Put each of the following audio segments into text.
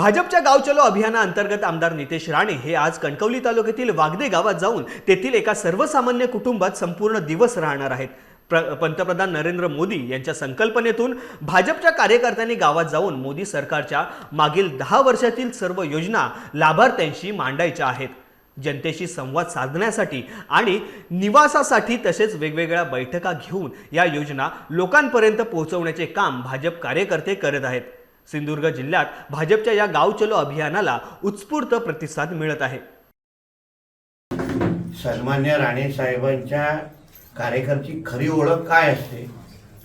भाजपच्या गाव चलो अभियानाअंतर्गत आमदार नितेश राणे हे आज कणकवली तालुक्यातील वागदे गावात जाऊन तेथील एका सर्वसामान्य कुटुंबात संपूर्ण दिवस राहणार आहेत. प्र पंतप्रधान नरेंद्र मोदी यांच्या संकल्पनेतून भाजपच्या कार्यकर्त्यांनी गावात जाऊन मोदी सरकारच्या मागील दहा वर्षातील सर्व योजना लाभार्थ्यांशी मांडायच्या आहेत. जनतेशी संवाद साधण्यासाठी आणि निवासासाठी तसेच वेगवेगळ्या बैठका घेऊन या योजना लोकांपर्यंत पोहोचवण्याचे काम भाजप कार्यकर्ते करत आहेत. सिंधुदुर्ग जिल्ह्यात भाजपच्या या गाव चलो अभियानाला उत्स्फूर्त प्रतिसाद मिळत आहे. सन्मान्य राणे साहेबांच्या कार्यकर्ती खरी ओळख काय असते?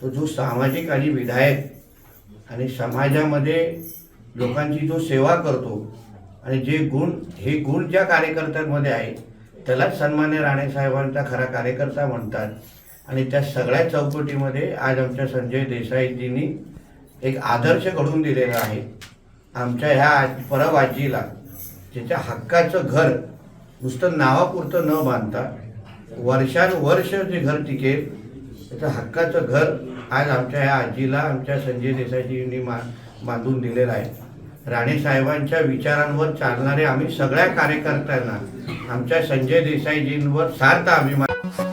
तो जो सामाजिक आणि विधायक आणि समाजामध्ये लोकांची जो सेवा करतो आणि जे गुण हे गुण ज्या कार्यकर्त्यांमध्ये आहेत त्यालाच सन्मान्य राणे साहेबांचा खरा कार्यकर्ता म्हणतात. आणि त्या सगळ्या चौकटीमध्ये आज आमच्या संजय देसाईजींनी एक आदर्श घडून दिलेला आहे. आमच्या ह्या आज- परब आजीला त्याच्या हक्काचं घर नुसतं नावापुरतं न बांधता वर्षानुवर्ष जे घर टिकेल त्याचं हक्काचं घर आज आमच्या ह्या आजीला आमच्या संजय देसाईजींनी मा बांधून दिलेलं आहे. राणेसाहेबांच्या विचारांवर चालणारे आम्ही सगळ्या कार्यकर्त्यांना आमच्या संजय देसाईजींवर सार्थ अभिमान